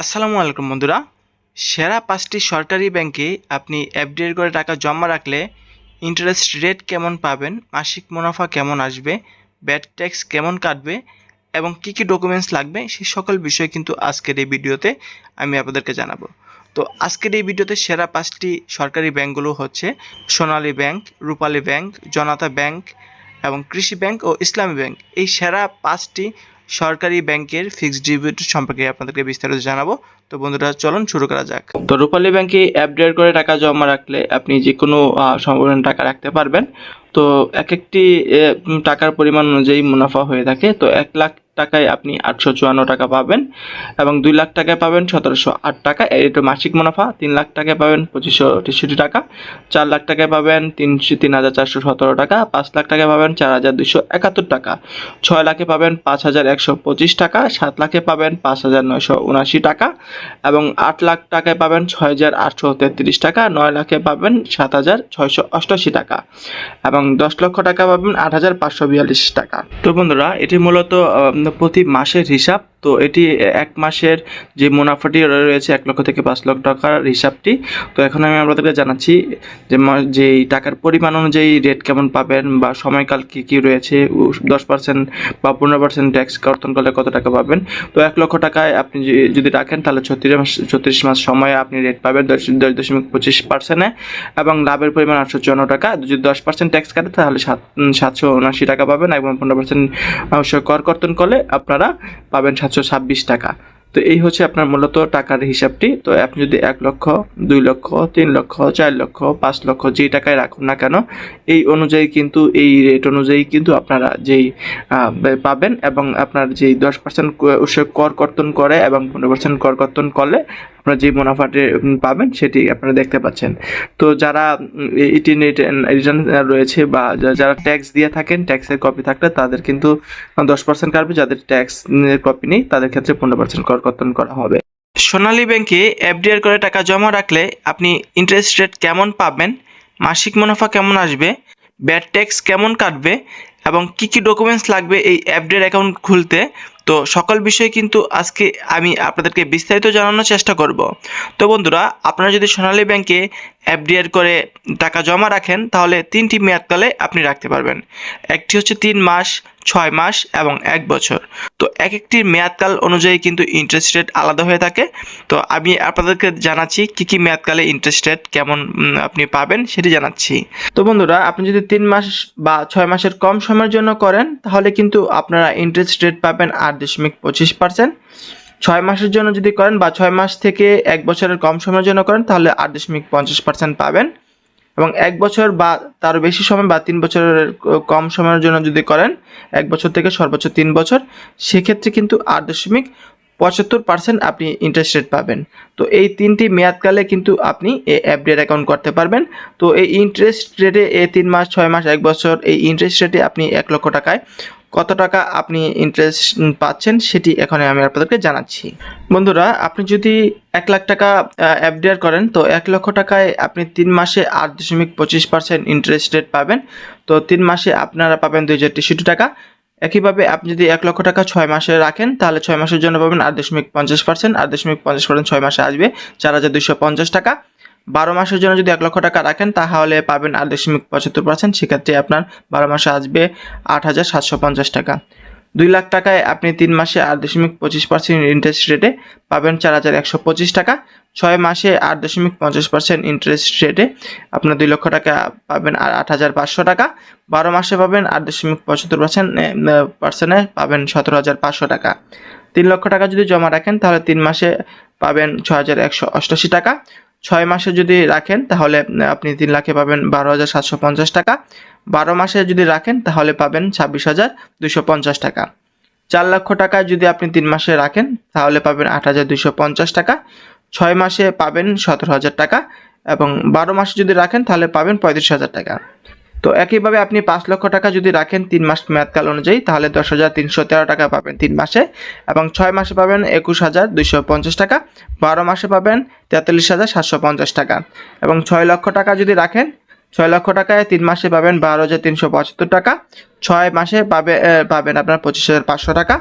আসসালামু আলাইকুম বন্ধুরা। সেরা পাঁচটি সরকারি ব্যাংকে আপনি এফডিআর করে টাকা জমা রাখলে ইন্টারেস্ট রেট কেমন পাবেন, মাসিক মুনাফা কেমন আসবে ব্যাড ট্যাক্স কেমন কাটবে এবং কী কী ডকুমেন্টস লাগবে, সেই সকল বিষয় কিন্তু আজকের এই ভিডিওতে আমি আপনাদেরকে জানাব। তো আজকের এই ভিডিওতে সেরা পাঁচটি সরকারি ব্যাংকগুলো হচ্ছে Sonali bank, Rupali bank, Janata bank এবং কৃষি ব্যাংক ও ইসলামী ব্যাংক। এই সেরা পাঁচটি সরকারি ব্যাংকের ফিক্সড ডিপোজিট সম্পর্কে আপনাদেরকে বিস্তারিত জানাব। তো বন্ধুরা, চলুন শুরু করা যাক। তো রূপালী ব্যাংকে অ্যাপডেট করে টাকা জমা রাখলে আপনি যে কোনো সম্পূর্ণ টাকা রাখতে পারবেন। তো এক একটি টাকার পরিমাণ অনুযায়ী মুনাফা হয়ে থাকে। তো এক লাখ টাকায় আপনি আটশো চুয়ান্ন টাকা পাবেন এবং দুই লাখ টাকায় পাবেন সতেরোশো আট টাকা। এটা মাসিক মুনাফা। তিন লাখ টাকায় পাবেন পঁচিশশো তেষট্টি টাকা। চার লাখ টাকায় পাবেন তিনশো তিন হাজার চারশো সতেরো টাকা। পাঁচ লাখ টাকায় পাবেন চার হাজার দুশো একাত্তর টাকা। ছয় লাখে পাবেন পাঁচ হাজার একশো পঁচিশ টাকা। সাত লাখে পাবেন পাঁচ হাজার নয়শো উনাশি টাকা এবং আট লাখ টাকায় পাবেন ছয় হাজার আটশো তেত্রিশ টাকা। নয় লাখে পাবেন সাত হাজার ছয়শো অষ্টআশি টাকা এবং দশ লক্ষ টাকা পাবেন আট হাজার পাঁচশো বিয়াল্লিশ টাকা। তো বন্ধুরা, এটি মূলত প্রতি মাসের হিসাব তো এটি এক মাসের যে মুনাফাটি রয়েছে এক লক্ষ থেকে পাঁচ লক্ষ টাকার হিসাবটি। তো এখন আমি আপনাদেরকে জানাচ্ছি যে যে টাকার পরিমাণ অনুযায়ী রেট কেমন পাবেন বা সময়কাল কি কি রয়েছে দশ পার্সেন্ট বা পনেরো পার্সেন্ট ট্যাক্স কর্তন করলে কত টাকা পাবেন? তো এক লক্ষ টাকায় আপনি যদি রাখেন তাহলে ছত্রিশ মাস ছত্রিশ মাস সময়ে আপনি রেট পাবেন দশ দশ দশমিক পঁচিশ পার্সেন্টে এবং লাভের পরিমাণ আটশো চুয়ান্ন টাকা। যদি দশ পার্সেন্ট ট্যাক্স কাটে তাহলে সাত, সাতশো উনআশি টাকা পাবেন এবং পনেরো পার্সেন্ট কর কর্তন করলে আপনারা পাবেন সাতশো ছাব্বিশ টাকা। তো এই হচ্ছে আপনার মূলত টাকার হিসাবটি। তো আপনি যদি এক লক্ষ, দুই লক্ষ, তিন লক্ষ, চার লক্ষ, পাঁচ লক্ষ যে টাকায় রাখুন না কেন, এই অনুযায়ী কিন্তু, এই রেট অনুযায়ী কিন্তু আপনারা যেই পাবেন এবং আপনার যেই দশ পার্সেন্ট কর কর্তন করে এবং পনেরো পার্সেন্ট কর কর্তন করলে আপনারা যে মুনাফাটি পাবেন সেটি আপনারা দেখতে পাচ্ছেন। তো যারা ইটি রিটার্ন রয়েছে বা যারা ট্যাক্স দিয়ে থাকেন, ট্যাক্সের কপি থাকলে তাদের কিন্তু দশ পার্সেন্ট কাটবে যাদের ট্যাক্স কপি নেই, তাদের ক্ষেত্রে পনেরো পার্সেন্ট কর কর্তন করা হবে। সোনালী ব্যাংকে এফডিআর করে টাকা জমা রাখলে আপনি ইন্টারেস্ট রেট কেমন পাবেন, মাসিক মুনাফা কেমন আসবে ব্যাড ট্যাক্স কেমন কাটবে এবং কি কি ডকুমেন্টস লাগবে এই এফডিআর অ্যাকাউন্ট খুলতে তো সকল বিষয়ে কিন্তু আজকে আমি আপনাদেরকে বিস্তারিত জানানোর চেষ্টা করব। তো বন্ধুরা, আপনারা যদি সোনালী ব্যাংকে এফডিআর করে টাকা জমা রাখেন, তাহলে তিনটি মেয়াদকালে আপনি রাখতে পারবেন। একটি হচ্ছে তিন মাস ছয় মাস এবং এক বছর। তো এক একটি মেয়াদকাল অনুযায়ী কিন্তু ইন্টারেস্ট রেট আলাদা হয়ে থাকে। তো আমি আপনাদেরকে জানাচ্ছি কি কি মেয়াদকালে ইন্টারেস্ট রেট কেমন আপনি পাবেন সেটি জানাচ্ছি। তো বন্ধুরা, আপনি যদি তিন মাস বা ছয় মাসের কম সময়ের জন্য করেন, তাহলে কিন্তু আপনারা ইন্টারেস্ট রেট পাবেন আট দশমিক পঁচিশ পার্সেন্ট ছয় মাসের জন্য যদি করেন বা ছয় মাস থেকে এক বছরের কম সময়ের জন্য করেন, তাহলে আট দশমিক পঞ্চাশ পার্সেন্ট পাবেন। এবং এক বছর বা তার বেশি সময় বা তিন বছরের কম সময়ের জন্য যদি করেন, এক বছর থেকে সর্বোচ্চ তিন বছর, সেক্ষেত্রে কিন্তু আট দশমিক পঁচাত্তর পার্সেন্ট আপনি ইন্টারেস্ট রেট পাবেন। তো এই তিনটি মেয়াদকালে কিন্তু আপনি এই অ্যাপডেট অ্যাকাউন্ট করতে পারবেন। তো এই ইন্টারেস্ট রেটে এই তিন মাস, ছয় মাস, এক বছর, এই ইন্টারেস্ট রেটে আপনি এক লক্ষ টাকায় কত টাকা আপনি ইন্টারেস্ট পাচ্ছেন সেটি এখন আমি আপনাদেরকে জানাচ্ছি। বন্ধুরা, আপনি যদি এক লাখ টাকা এফডিআর করেন, তো এক লক্ষ টাকায় আপনি তিন মাসে আট দশমিক পঁচিশ পার্সেন্ট ইন্টারেস্ট রেট পাবেন। তো তিন মাসে আপনারা পাবেন দুই হাজার তেষট্টি টাকা। একইভাবে আপনি যদি এক লক্ষ টাকা ছয় মাসে রাখেন, তাহলে ছয় মাসের জন্য পাবেন আট দশমিক পঞ্চাশ পার্সেন্ট আট দশমিক পঞ্চাশ পার্সেন্ট ছয় মাসে আসবে চার হাজার দুশো পঞ্চাশ টাকা। বারো মাসের জন্য যদি এক লক্ষ টাকা রাখেন, তাহলে পাবেন আট দশমিক পঁচাত্তর পার্সেন্ট সেক্ষেত্রে আপনার বারো মাসে আসবে আট হাজার সাতশো পঞ্চাশ টাকা। দুই লাখ টাকায় আপনি তিন মাসে আট দশমিক পঁচিশ পার্সেন্ট ইন্টারেস্ট রেটে পাবেন চার হাজার একশো পঁচিশ টাকা। ছয় মাসে আট দশমিক পঞ্চাশ পার্সেন্ট ইন্টারেস্ট রেটে আপনার দুই লক্ষ টাকা পাবেন আর আট হাজার পাঁচশো টাকা। বারো মাসে পাবেন আট দশমিক পঁচাত্তর পার্সেন্ট পার্সেন্টে পাবেন সতেরো হাজার পাঁচশো টাকা। তিন লক্ষ টাকা যদি জমা রাখেন, তাহলে তিন মাসে পাবেন ছ হাজার একশো অষ্টাশি টাকা। ছয় মাসে যদি রাখেন, তাহলে আপনি তিন লাখে পাবেন বারো হাজার সাতশো পঞ্চাশ টাকা। বারো মাসে যদি রাখেন, তাহলে পাবেন ছাব্বিশ হাজার দুশো পঞ্চাশ টাকা। চার লক্ষ টাকা যদি আপনি তিন মাসে রাখেন, তাহলে পাবেন আট হাজার দুশো পঞ্চাশ টাকা। ছয় মাসে পাবেন সতেরো হাজার টাকা এবং বারো মাসে যদি রাখেন, তাহলে পাবেন পঁয়ত্রিশ হাজার টাকা। তো একইভাবে আপনি পাঁচ লক্ষ টাকা যদি রাখেন তিন মাস মেয়াদকাল অনুযায়ী, তাহলে দশ হাজার তিনশো তেরো টাকা পাবেন তিন মাসে। এবং ছয় মাসে পাবেন একুশ হাজার দুইশো পঞ্চাশ টাকা, বারো মাসে পাবেন তেতাল্লিশ হাজার সাতশো পঞ্চাশ টাকা। এবং ছয় লক্ষ টাকা যদি রাখেন, ছয় লক্ষ টাকায় তিন মাসে পাবেন বারো হাজার তিনশো পঁচাত্তর টাকা, ছয় মাসে পাবে পাবেন আপনার পঁচিশ হাজার পাঁচশো টাকা,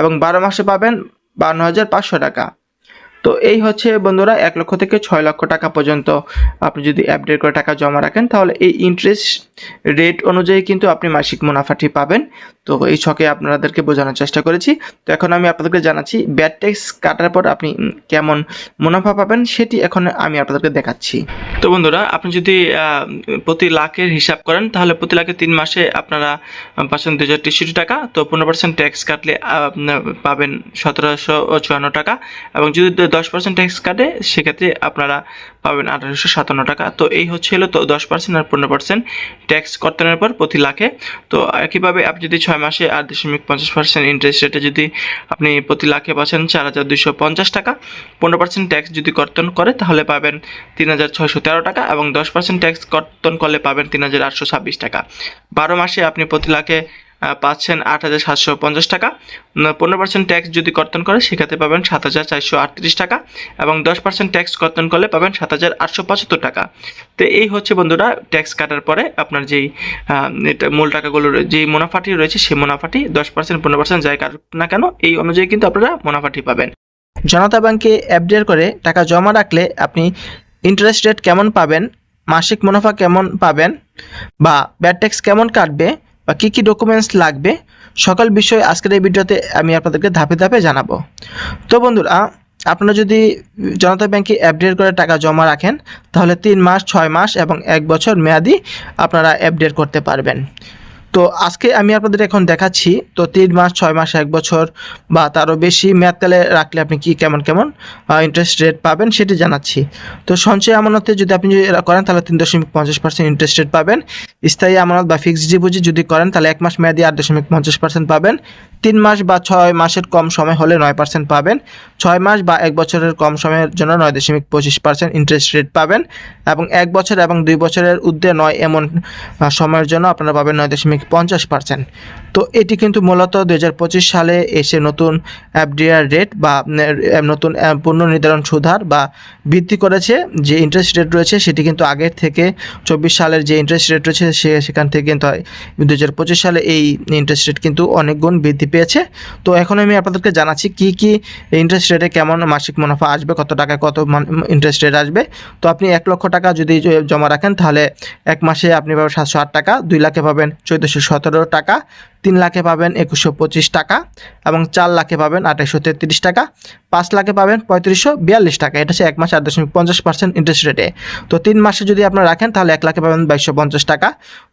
এবং বারো মাসে পাবেন বান্ন হাজার পাঁচশো টাকা। তো এই হচ্ছে বন্ধুরা, এক লক্ষ থেকে ছয় লক্ষ টাকা পর্যন্ত আপনি যদি আপডেট করে টাকা জমা রাখেন, তাহলে এই ইন্টারেস্ট রেট অনুযায়ী কিন্তু আপনি মাসিক মুনাফাটি পাবেন। তো এই ছকে আপনাদেরকে বোঝানোর চেষ্টা করেছি। তো এখন আমি আপনাদেরকে জানাচ্ছি ব্যাড ট্যাক্স কাটার পর আপনি কেমন মুনাফা পাবেন সেটি এখন আমি আপনাদেরকে দেখাচ্ছি। তো বন্ধুরা, আপনি যদি প্রতি লাখের হিসাব করেন, তাহলে প্রতি লাখে তিন মাসে আপনারা পাচ্ছেন দুই হাজার টাকা। তো পনেরো পার্সেন্ট ট্যাক্স কাটলে পাবেন সতেরোশো চুয়ান্ন টাকা। এবং যদি দশ পার্সেন্ট ট্যাক্স কাটে, সেক্ষেত্রে আপনারা পাবেন আঠারোশো সাতান্ন টাকা। তো এই হচ্ছে হলো তো দশ পার্সেন্ট আর পনেরো পার্সেন্ট ট্যাক্স কর্তনের পর প্রতি লাখে। তো একইভাবে আপনি যদি ছয় মাসে আট দশমিক পঞ্চাশ পার্সেন্ট ইন্টারেস্ট রেটে যদি আপনি প্রতি লাখে পাচ্ছেন চার হাজার দুইশো পঞ্চাশ টাকা, পনেরো পার্সেন্ট ট্যাক্স যদি কর্তন করে তাহলে পাবেন তিন হাজার ছয়শো তেরো টাকা এবং দশ পার্সেন্ট ট্যাক্স কর্তন করলে পাবেন তিন হাজার আটশো ছাব্বিশ টাকা। বারো মাসে আপনি প্রতি লাখে পাচ্ছেন আট হাজার সাতশো পঞ্চাশ টাকা। পনেরো পার্সেন্ট ট্যাক্স যদি কর্তন করে, সেক্ষেত্রে পাবেন সাত হাজার চারশো আটত্রিশ টাকা এবং দশ পার্সেন্ট ট্যাক্স কর্তন করলে পাবেন সাত হাজার আটশো পঁচাত্তর টাকা। তো এই হচ্ছে বন্ধুরা ট্যাক্স কাটার পরে আপনার যেই মূল টাকাগুলোর যেই মুনাফাটি রয়েছে, সেই মুনাফাটি দশ পার্সেন্ট পনেরো পার্সেন্ট যাই কাটুক না কেন, এই অনুযায়ী কিন্তু আপনারা মুনাফাটি পাবেন। জনতা ব্যাংকে অ্যাপডেট করে টাকা জমা রাখলে আপনি ইন্টারেস্ট রেট কেমন পাবেন, মাসিক মুনাফা কেমন পাবেন বা ব্যাড ট্যাক্স কেমন কাটবে বা কী কী ডকুমেন্টস লাগবে, সকল বিষয় আজকের এই ভিডিওতে আমি আপনাদেরকে ধাপে ধাপে জানাব। তো বন্ধুরা, আপনারা যদি জনতা ব্যাংকে অ্যাপডেট করে টাকা জমা রাখেন, তাহলে তিন মাস, ছয় মাস এবং এক বছর মেয়াদি আপনারা অ্যাপডেট করতে পারবেন। তো আজকে আমি আপনাদের এখন দেখাচ্ছি, তো তিন মাস, ছয় মাস, এক বছর বা তারও বেশি মেয়াদকালে রাখলে আপনি কি কেমন কেমন ইন্টারেস্ট রেট পাবেন সেটি জানাচ্ছি। তো সঞ্চয় আমানতে যদি আপনি যদি করেন, তাহলে তিন দশমিক পঞ্চাশ পার্সেন্ট ইন্টারেস্ট রেট পাবেন। স্থায়ী আমানত বা ফিক্সড ডিপোজিট যদি করেন, তাহলে এক মাস মেয়াদি আট দশমিক পঞ্চাশ পার্সেন্ট পাবেন। তিন মাস বা ছয় মাসের কম সময় হলে নয় পার্সেন্ট পাবেন। ছয় মাস বা এক বছরের কম সময়ের জন্য নয় দশমিক পঁচিশ পার্সেন্ট ইন্টারেস্ট রেট পাবেন এবং এক বছর এবং দুই বছরের ঊর্ধ্বে নয় এমন সময়ের জন্য আপনারা পাবেন নয় দশমিক পঞ্চাশ পার্সেন্ট। তো এটি কিন্তু মূলত দু হাজার পঁচিশ সালে এসে নতুন এফডিআর রেট বা নতুন আহ, পণ্য নির্ধারণ সুধার বা বৃদ্ধি করেছে। যে ইন্টারেস্ট রেট রয়েছে সেটি কিন্তু আগের থেকে চব্বিশ সালের যে ইন্টারেস্ট রেট রয়েছে সে সেখান থেকে কিন্তু দু হাজার পঁচিশ সালে এই ইন্টারেস্ট রেট কিন্তু অনেক গুণ বৃদ্ধি পেয়েছে। তো এখন আমি আপনাদেরকে জানাচ্ছি কি কি ইন্টারেস্ট রেটে কেমন মাসিক মুনাফা আসবে, কত টাকা কত ইন্টারেস্ট রেট আসবে, তো আপনি এক লক্ষ টাকা যদি জমা রাখেন, তাহলে এক মাসে আপনি পাবেন সাতশো আট টাকা, দুই লাখে পাবেন চোদ্দোশো সতেরো টাকা তিন লাখে পাবেন একুশশো পঁচিশ টাকা এবং চার লাখে পাবেন আঠাশশো তেত্রিশ টাকা। পাঁচ লাখে পাবেন পঁয়ত্রিশশো বিয়াল্লিশ টাকা। এটা হচ্ছে এক মাসে আট দশমিক পঞ্চাশ পার্সেন্ট ইন্টারেস্ট রেটে তো তিন মাসে যদি আপনারা রাখেন, তাহলে এক লাখে পাবেন বাইশশো পঞ্চাশ টাকা,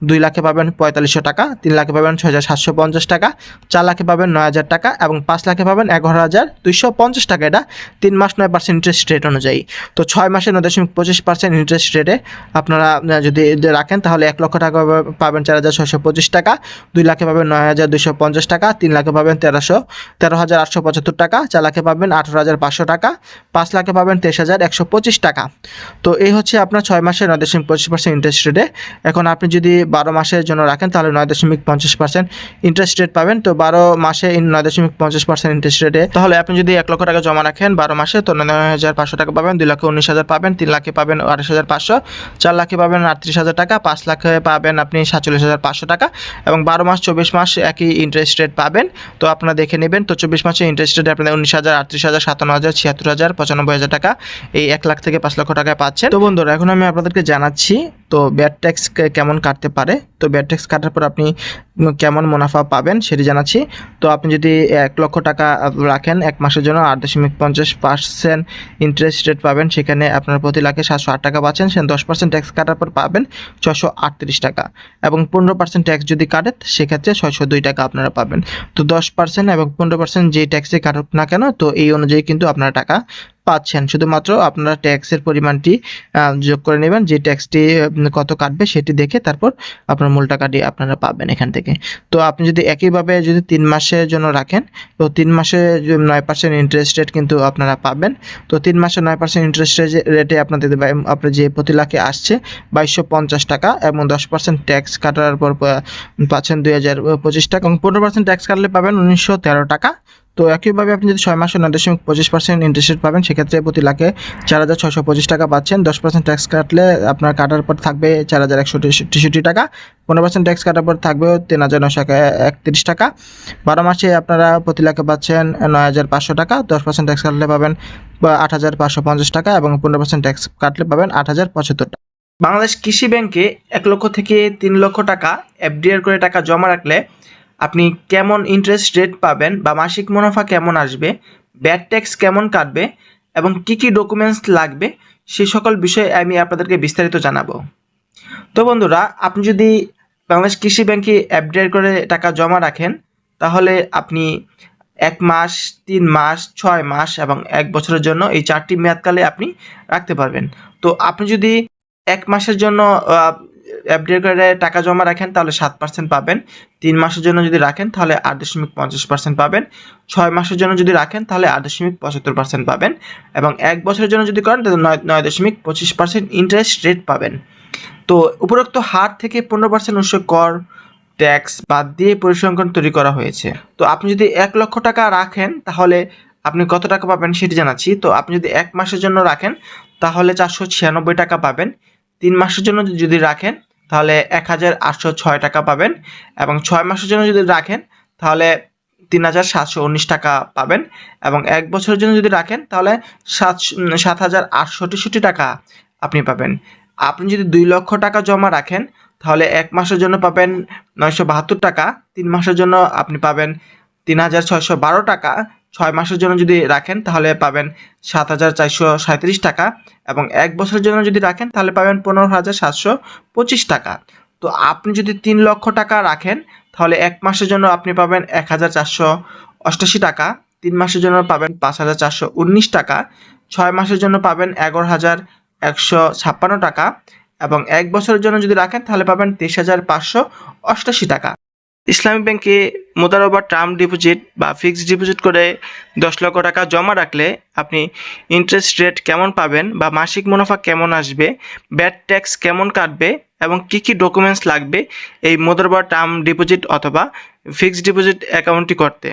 দুই লাখে পাবেন পঁয়তাল্লিশশো টাকা, তিন লাখে পাবেন ছয় হাজার সাতশো পঞ্চাশ টাকা, চার লাখে পাবেন নয় হাজার টাকা এবং পাঁচ লাখে পাবেন এগারো হাজার দুইশো পঞ্চাশ টাকা। এটা তিন মাস নয় পার্সেন্ট ইন্টারেস্ট রেট অনুযায়ী। তো ছয় মাসে নয় দশমিক পঁচিশ পার্সেন্ট ইন্টারেস্ট রেটে আপনারা যদি রাখেন, তাহলে এক লক্ষ টাকা পাবেন চার হাজার ছয়শো পঁচিশ টাকা, দুই লাখে পাবেন নয় হাজার দুইশো পঞ্চাশ টাকা, তিন লাখে পাবেন তেরোশো, তেরো হাজার আটশো পঁচাত্তর টাকা, চার লাখে পাবেন আঠারো হাজার পাঁচশো টাকা, পাঁচ লাখে পাবেন তেইশ হাজার একশো পঁচিশ টাকা। তো এই হচ্ছে আপনার ছয় মাসে নয় দশমিক পঁচিশ পার্সেন্ট ইন্টারেস্ট রেটে এখন আপনি যদি বারো মাসের জন্য রাখেন, তাহলে নয় দশমিক পঞ্চাশ পার্সেন্ট ইন্টারেস্ট রেট পাবেন। তো বারো মাসে নয় দশমিক পঞ্চাশ পার্সেন্ট ইন্টারেস্ট রেটে তাহলে আপনি যদি এক লক্ষ টাকা জমা রাখেন বারো মাসে, তো নয় হাজার পাঁচশো টাকা পাবেন, দুই লাখে উনিশ হাজার পাবেন, তিন লাখে পাবেন আঠাশ হাজার পাঁচশো, চার লাখে পাবেন আটত্রিশ হাজার টাকা, পাঁচ লাখে পাবেন আপনি সাতচল্লিশ হাজার পাঁচশো টাকা। এবং বারো মাস চব্বিশ মাস একই ইন্টারেস্ট রেট পাবেন। তো আপনারা দেখে নেবেন। তো চব্বিশ মাসে ইন্টারেস্ট রেট আপনাদের উনিশ হাজার, আটত্রিশ হাজার, সাতান্ন হাজার, ছিয়াত্তর হাজার, পঁচানব্বই হাজার টাকা এই এক লাখ থেকে পাঁচ লক্ষ টাকায় পাচ্ছেন। তো বন্ধুরা, এখন আমি আপনাদেরকে জানাচ্ছি, তো ব্যাড ট্যাক্স কেমন কাটতে পারে? তো ব্যাড ট্যাক্স কাটার পর আপনি কেমন মুনাফা পাবেন সেটি জানাচ্ছি। তো আপনি যদি এক লক্ষ টাকা রাখেন এক মাসের জন্য, আট দশমিক পঞ্চাশ পার্সেন্ট ইন্টারেস্ট রেট পাবেন, সেখানে আপনার প্রতি লাখে সাতশো আট টাকা পাচ্ছেন। সেখানে দশ পার্সেন্ট ট্যাক্স কাটার পর পাবেন ছশো আটত্রিশ টাকা। এবং পনেরো পার্সেন্ট ট্যাক্স যদি কাটে, সেক্ষেত্রে ছয়শো দুই টাকা আপনারা পাবেন। তো দশ পার্সেন্ট এবং পনেরো পার্সেন্ট যে ট্যাক্সে কাটুক না কেন, তো এই অনুযায়ী কিন্তু আপনারা টাকা পাচ্ছেন। শুধুমাত্র আপনারা ট্যাক্সের পরিমাণটি যোগ করে নেবেন। যে ট্যাক্সটি কত কাটবে সেটি দেখে তারপর আপনার মূল টাকাটি আপনারা পাবেন এখান থেকে। তো আপনি যদি একইভাবে যদি তিন মাসের জন্য রাখেন, তো তিন মাসে নয় পার্সেন্ট ইন্টারেস্ট রেট কিন্তু আপনারা পাবেন। তো তিন মাসে নয় পার্সেন্ট ইন্টারেস্ট রেটে আপনাদের আপনার যে প্রতি লাখে আসছে বাইশশো পঞ্চাশ টাকা এবং দশ পার্সেন্ট ট্যাক্স কাটার পর পাচ্ছেন দুই হাজার পঁচিশ টাকা। এবং পনেরো পার্সেন্ট ট্যাক্স কাটলে পাবেন উনিশশো তেরো টাকা। তো একইভাবে আপনি যদি ছয় মাসে নয় দশমিক পঁচিশ পার্সেন্ট ইন্টারেস্ট পাবেন, সেক্ষেত্রে প্রতি লাখে চার হাজার ছশো পঁচিশ টাকা পাচ্ছেন। দশ পার্সেন্ট ট্যাক্স কাটলে আপনার কাটার পর থাকবে চার হাজার একশো তেষট্টি টাকা। পনেরো পার্সেন্ট ট্যাক্স কাটার পর থাকবে তিন হাজার নশো একত্রিশ টাকা। বারো মাসে আপনারা প্রতি লাখে পাচ্ছেন নয় হাজার পাঁচশো টাকা। দশ পার্সেন্ট ট্যাক্স কাটলে পাবেন আট হাজার পাঁচশো পঞ্চাশ টাকা এবং পনেরো পার্সেন্ট ট্যাক্স কাটলে পাবেন আট হাজার পঁচাত্তর টাকা। বাংলাদেশ কৃষি ব্যাংকে এক লক্ষ থেকে তিন লক্ষ টাকা, এফডিআর করে টাকা জমা রাখলে আপনি কেমন ইন্টারেস্ট রেট পাবেন বা মাসিক মুনাফা কেমন আসবে ব্যাড ট্যাক্স কেমন কাটবে এবং কি কি ডকুমেন্টস লাগবে সেই সকল বিষয়ে আমি আপনাদেরকে বিস্তারিত জানাব। তো বন্ধুরা, আপনি যদি বাংলাদেশ কৃষি ব্যাংকে এফডিআর করে টাকা জমা রাখেন, তাহলে আপনি এক মাস, তিন মাস, ছয় মাস এবং এক বছরের জন্য এই চারটি মেয়াদকালে আপনি রাখতে পারবেন। তো আপনি যদি এক মাসের জন্য এফডিআর করে টাকা জমা রাখেন, তাহলে সাত পার্সেন্ট পাবেন। তিন মাসের জন্য যদি রাখেন, তাহলে আট দশমিক পঞ্চাশ পার্সেন্ট পাবেন। ছয় মাসের জন্য যদি রাখেন, তাহলে আট দশমিক পঁচাত্তর পার্সেন্ট পাবেন। এবং এক বছরের জন্য যদি করেন, তাহলে নয় নয় দশমিক পঁচিশ পার্সেন্ট ইন্টারেস্ট রেট পাবেন। তো উপরোক্ত হার থেকে পনেরো পার্সেন্ট অংশ কর ট্যাক্স বাদ দিয়ে পরিসংখ্যান তৈরি করা হয়েছে। তো আপনি যদি এক লক্ষ টাকা রাখেন, তাহলে আপনি কত টাকা পাবেন সেটি জানাচ্ছি। তো আপনি যদি এক মাসের জন্য রাখেন, তাহলে চারশো ছিয়ানব্বই টাকা পাবেন। তিন মাসের জন্য যদি রাখেন তাহলে এক হাজার আটশো ছয় টাকা পাবেন এবং ছয় মাসের জন্য যদি রাখেন, তাহলে তিন হাজার সাতশো উনিশ টাকা পাবেন এবং এক বছরের জন্য যদি রাখেন, তাহলে সাত সাত হাজার আটশো তেষট্টি টাকা আপনি পাবেন। আপনি যদি দুই লক্ষ টাকা জমা রাখেন, তাহলে এক মাসের জন্য পাবেন নয়শো বাহাত্তর টাকা, তিন মাসের জন্য আপনি পাবেন তিন হাজার ছয়শো বারো টাকা ছয় মাসের জন্য যদি রাখেন, তাহলে পাবেন সাত হাজার চারশো সাঁত্রিশ টাকা এবং এক বছরের জন্য যদি রাখেন, তাহলে পাবেন পনেরো হাজার সাতশো পঁচিশ টাকা। তো আপনি যদি তিন লক্ষ টাকা রাখেন, তাহলে এক মাসের জন্য আপনি পাবেন এক হাজার চারশো অষ্টাশি টাকা, তিন মাসের জন্য পাবেন পাঁচ হাজার চারশো উনিশ টাকা, ছয় মাসের জন্য পাবেন এগারো হাজার একশো ছাপ্পান্ন টাকা এবং এক বছরের জন্য যদি রাখেন, তাহলে পাবেন তেইশ হাজার পাঁচশো অষ্টাশি টাকা। ইসলামিক ব্যাংকে মোদার মোদারবা টার্ম ডিপোজিট বা ফিক্সড ডিপোজিট করে দশ লক্ষ টাকা জমা রাখলে আপনি ইন্টারেস্ট রেট কেমন পাবেন বা মাসিক মুনাফা কেমন আসবে, ব্যাড ট্যাক্স কেমন কাটবে এবং কি কি ডকুমেন্টস লাগবে এই মোদারবা টার্ম ডিপোজিট অথবা ফিক্সড ডিপোজিট অ্যাকাউন্টটি করতে।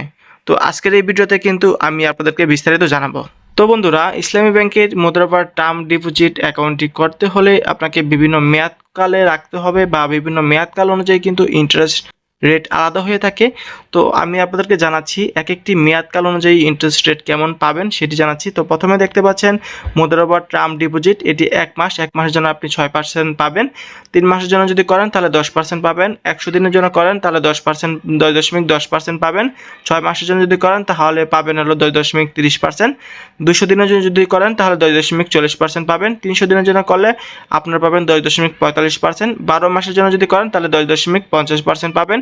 তো আজকের এই ভিডিওতে কিন্তু আমি আপনাদেরকে বিস্তারিত জানাব। তো বন্ধুরা, ইসলামী ব্যাংকের মুদ্রাবার টার্ম ডিপোজিট অ্যাকাউন্টটি করতে হলে আপনাকে বিভিন্ন মেয়াদকালে রাখতে হবে বা বিভিন্ন মেয়াদকাল অনুযায়ী কিন্তু ইন্টারেস্ট রেট আলাদা হয়ে থাকে। তো আমি আপনাদেরকে জানাচ্ছি এক একটি মেয়াদকাল অনুযায়ী ইন্টারেস্ট রেট কেমন পাবেন সেটি জানাচ্ছি। তো প্রথমে দেখতে পাচ্ছেন মুদ্রাবার টার্ম ডিপোজিট এটি এক মাস, এক মাসের জন্য আপনি ছয় পার্সেন্ট পাবেন। তিন মাসের জন্য যদি করেন, তাহলে দশ পার্সেন্ট পাবেন। একশো দিনের জন্য করেন, তাহলে দশ পার্সেন্ট দশ দশমিক দশ পার্সেন্ট পাবেন। ছয় মাসের জন্য যদি করেন, তাহলে পাবেন হলো দশ দশমিক তিরিশ পার্সেন্ট দুশো দিনের জন্য যদি করেন, তাহলে দশ দশমিক চল্লিশ পার্সেন্ট পাবেন। তিনশো দিনের জন্য করলে আপনারা পাবেন দশ দশমিক পঁয়তাল্লিশ পার্সেন্ট বারো মাসের জন্য যদি করেন, তাহলে দশ দশমিক পঞ্চাশ পার্সেন্ট পাবেন।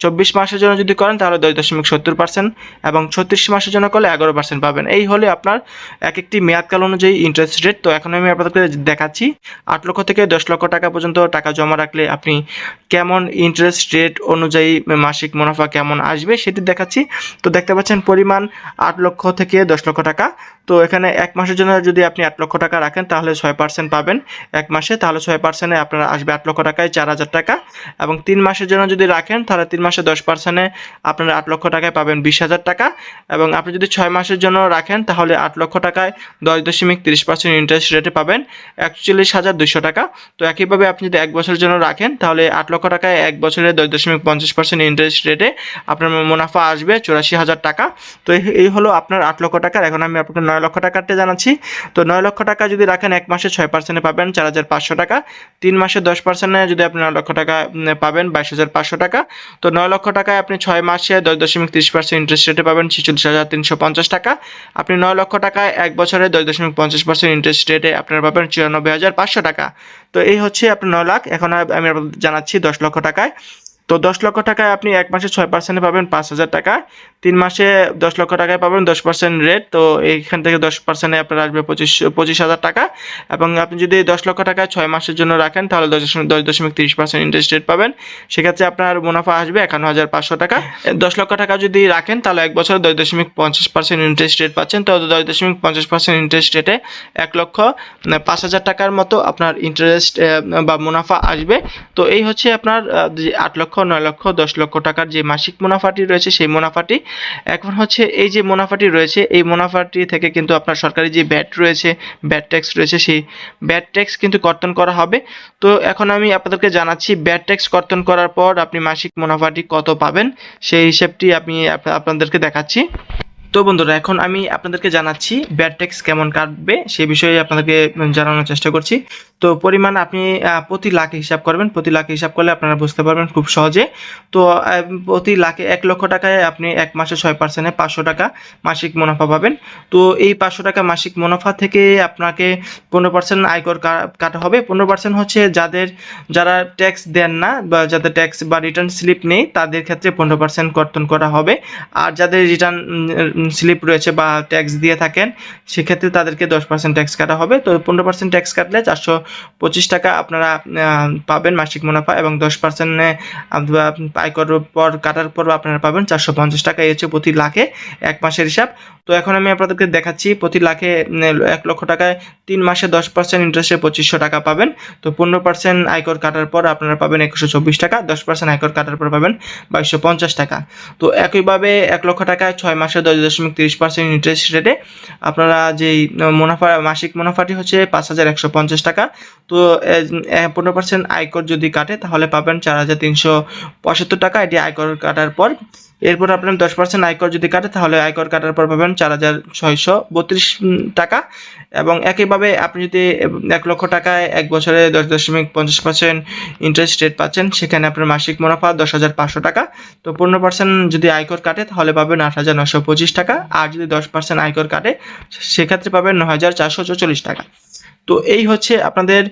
চব্বিশ মাসের জন্য যদি করেন, তাহলে দশ দশমিক সত্তর পার্সেন্ট এবং ছত্রিশ মাসের জন্য করলে এগারো পার্সেন্ট পাবেন। এই হলে আপনার এক একটি মেয়াদকাল অনুযায়ী ইন্টারেস্ট রেট তো এখন আমি আপনাদেরকে দেখাচ্ছি, আট লক্ষ থেকে দশ লক্ষ টাকা পর্যন্ত টাকা জমা রাখলে আপনি কেমন ইন্টারেস্ট রেট অনুযায়ী মাসিক মুনাফা কেমন আসবে সেটি দেখাচ্ছি। তো দেখতে পাচ্ছেন পরিমাণ আট লক্ষ থেকে দশ লক্ষ টাকা। তো এখানে এক মাসের জন্য যদি আপনি আট লক্ষ টাকা রাখেন, তাহলে ছয় পার্সেন্ট পাবেন এক মাসে। তাহলে ছয় পার্সেন্টে আপনার আসবে আট লক্ষ টাকায় চার হাজার টাকা এবং তিন মাসের জন্য যদি রাখেন, তাহলে তিন মাসে দশ পার্সেন্টে আপনারা আট লক্ষ টাকায় পাবেন বিশ হাজার টাকা এবং আপনি যদি ছয় মাসের জন্য রাখেন তাহলে আট লক্ষ টাকায় দশ দশমিক তিরিশ পার্সেন্ট ইন্টারেস্ট রেটে পাবেন একচল্লিশ হাজার দুশো টাকা। তো একইভাবে আপনি যদি এক বছরের জন্য রাখেন তাহলে আট লক্ষ টাকায় এক বছরে দশ দশমিক পঞ্চাশ পার্সেন্ট ইন্টারেস্ট রেটে আপনার মুনাফা আসবে চুরাশি হাজার টাকা। তো এই- হলো আপনার আট লক্ষ টাকার, এখন আমি আপনাকে নয় লক্ষ টাকারটা জানাচ্ছি। তো নয় লক্ষ টাকা যদি রাখেন এক মাসে ছয় পার্সেন্টে পাবেন চার হাজার পাঁচশো টাকা। তিন মাসে দশ পার্সেন্টে যদি আপনি নয় লক্ষ টাকা পাবেন বাইশ হাজার পাঁচশো টাকা। তো নয় লক্ষ টাকায় আপনি ছয় মাসে দশ দশমিক তিরিশ পার্সেন্ট ইন্টারেস্ট রেটে পাবেন ছেচল্লিশ হাজার তিনশো পঞ্চাশ টাকা। আপনি নয় লক্ষ টাকায় এক বছরে দশ দশমিক পঞ্চাশ পার্সেন্ট ইন্টারেস্ট রেটে আপনারা পাবেন চুরানব্বই হাজার পাঁচশো টাকা। তো এই হচ্ছে আপনার নয় লাখ। এখন আমি জানাচ্ছি দশ লক্ষ টাকায়। তো দশ লক্ষ টাকায় আপনি এক মাসে ছয় পার্সেন্টে পাবেন পাঁচ হাজার টাকা। তিন মাসে দশ লক্ষ টাকায় পাবেন দশ পার্সেন্ট রেট তো এইখান থেকে দশ পার্সেন্টে আপনার আসবে পঁচিশ পঁচিশ হাজার টাকা। এবং আপনি যদি দশ লক্ষ টাকায় ছয় মাসের জন্য রাখেন, তাহলে দশ দশ দশমিক তিরিশ পার্সেন্ট ইন্টারেস্ট রেট পাবেন। সেক্ষেত্রে আপনার মুনাফা আসবে একান্ন হাজার পাঁচশো টাকা। দশ লক্ষ টাকা যদি রাখেন, তাহলে এক বছর দশ দশমিক পঞ্চাশ পার্সেন্ট ইন্টারেস্ট রেট পাচ্ছেন। তো দশ দশমিক পঞ্চাশ পার্সেন্ট ইন্টারেস্ট রেটে এক লক্ষ পাঁচ হাজার টাকার মতো আপনার ইন্টারেস্ট বা মুনাফা আসবে। তো এই হচ্ছে আপনার আট লক্ষ লক্ষ, নয় লক্ষ, দশ লক্ষ টাকার যে মাসিক মুনাফাটি রয়েছে সেই মুনাফাটি। এখন হচ্ছে এই যে মুনাফাটি রয়েছে, এই মুনাফাটি থেকে কিন্তু আপনার সরকারি যে ব্যাট রয়েছে, ব্যাট ট্যাক্স রয়েছে, সেই ব্যাট ট্যাক্স কিন্তু কর্তন করা হবে। তো এখন আমি আপনাদেরকে জানাচ্ছি, ব্যাট ট্যাক্স কর্তন করার পর আপনি মাসিক মুনাফাটি কত পাবেন, সেই হিসেবটি আমি আপনাদেরকে দেখাচ্ছি। তো বন্ধুরা, এখন আমি আপনাদেরকে জানাচ্ছি ব্যাট ট্যাক্স কেমন কাটবে, সে বিষয়ে আপনাদেরকে জানানোর চেষ্টা করছি। তো পরিমাণ আপনি প্রতি লাখে হিসাব করবেন। প্রতি লাখে হিসাব করলে আপনারা বুঝতে পারবেন খুব সহজে। তো প্রতি লাখে এক লক্ষ টাকায় আপনি এক মাসে ছয় পার্সেন্টে পাঁচশো টাকা মাসিক মুনাফা পাবেন। তো এই পাঁচশো টাকা মাসিক মুনাফা থেকে আপনাকে পনেরো পার্সেন্ট আয়কর কাটা হবে। পনেরো পার্সেন্ট হচ্ছে যাদের, যারা ট্যাক্স দেন না বা যাদের ট্যাক্স বা রিটার্ন স্লিপ নেই, তাদের ক্ষেত্রে পনেরো পার্সেন্ট কর্তন করা হবে। আর যাদের রিটার্ন স্লিপ রয়েছে বা ট্যাক্স দিয়ে থাকেন, সেক্ষেত্রে তাদেরকে দশ পার্সেন্ট ট্যাক্স কাটা হবে। তো পনেরো পার্সেন্ট ট্যাক্স কাটলে চারশো পঁচিশ টাকা আপনারা পাবেন মাসিক মুনাফা এবং দশ পার্সেন্টে আয়কর পর কাটার পর আপনারা পাবেন চারশো পঞ্চাশ টাকা। হচ্ছে প্রতি লাখে এক মাসের হিসাব। তো এখন আমি আপনাদেরকে দেখাচ্ছি, প্রতি লাখে এক লক্ষ টাকায় তিন মাসে দশ পার্সেন্ট ইন্টারেস্টে পঁচিশশো টাকা পাবেন। তো পনেরো পার্সেন্ট আয়কর কাটার পর আপনারা পাবেন একুশশো চব্বিশ টাকা, দশ পার্সেন্ট আয়কর কাটার পর পাবেন বাইশশো পঞ্চাশ টাকা। তো একইভাবে এক লক্ষ টাকায় ছয় মাসে দশ দশমিক তিরিশ পার্সেন্ট ইন্টারেস্ট রেটে আপনারা যেই মুনাফা, মাসিক মুনাফাটি হচ্ছে পাঁচ হাজার একশো পঞ্চাশ টাকা। তো পনেরো পার্সেন্ট আয়কর যদি কাটে তাহলে পাবেন চার হাজার তিনশো পঁচাত্তর টাকা। এটি আয়কর কাটার পর এরপর আপনার দশ পার্সেন্ট আয়কর যদি কাটে, তাহলে আয়কর কাটার পর পাবেন চার হাজার ছয়শো বত্রিশ টাকা। এবং একইভাবে আপনি যদি এক লক্ষ টাকায় এক বছরে দশ দশমিক পঞ্চাশ পার্সেন্ট ইন্টারেস্ট রেট পাচ্ছেন, সেখানে আপনার মাসিক মুনাফা দশ হাজার পাঁচশো টাকা। তো পনেরো পার্সেন্ট যদি আয়কর কাটে, তাহলে পাবেন আট হাজার নশো পঁচিশ টাকা। আর যদি দশ পার্সেন্ট আয়কর কাটে, সেক্ষেত্রে পাবেন ন হাজার চারশো চল্লিশ টাকা। তো এই হচ্ছে আপনাদের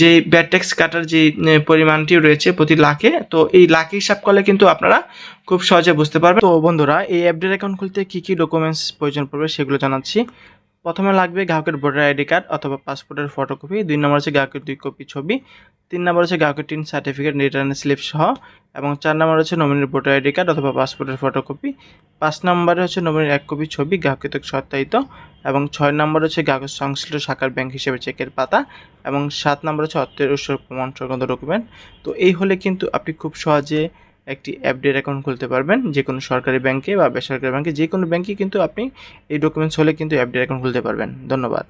যে ব্যাট ট্যাক্স কাটার যে পরিমাণটি রয়েছে প্রতি লাখে। তো এই লাখে হিসাব করলে কিন্তু আপনারা খুব সহজে বুঝতে পারবেন। তো বন্ধুরা, এই অ্যাপডেট অ্যাকাউন্ট খুলতে কি কি ডকুমেন্টস প্রয়োজন পড়বে সেগুলো জানাচ্ছি। প্রথমে লাগবে গ্রাহকের ভোটার আইডি কার্ড অথবা পাসপোর্টের ফটোকপি। দুই নম্বর হচ্ছে গ্রাহকের দুই কপি ছবি। তিন নম্বর হচ্ছে গ্রাহকের টিন সার্টিফিকেট, রিটার্ন স্লিপ সহ। এবং চার নম্বর হচ্ছে নমিনির ভোটার আইডি কার্ড অথবা পাসপোর্টের ফটোকপি। পাঁচ নম্বরে হচ্ছে নমিনির এক কপি ছবি গ্রাহকের থেকে সত্যায়িত এবং ছয় নম্বর হচ্ছে গ্রাহকের সংশ্লিষ্ট শাখার ব্যাংক হিসেবে চেকের পাতা। এবং সাত নম্বর হচ্ছে অর্থের উৎস প্রমাণ সংক্রান্ত ডকুমেন্ট তো এই হলে কিন্তু আপনি খুব সহজে একটি অ্যাপডেট অ্যাকাউন্ট খুলতে পারবেন যে কোনো সরকারি ব্যাংকে বা বেসরকারি ব্যাংকে যে কোনো ব্যাংকে কিন্তু আপনি এই ডকুমেন্টস হলে কিন্তু অ্যাপডেট অ্যাকাউন্ট খুলতে পারবেন। ধন্যবাদ।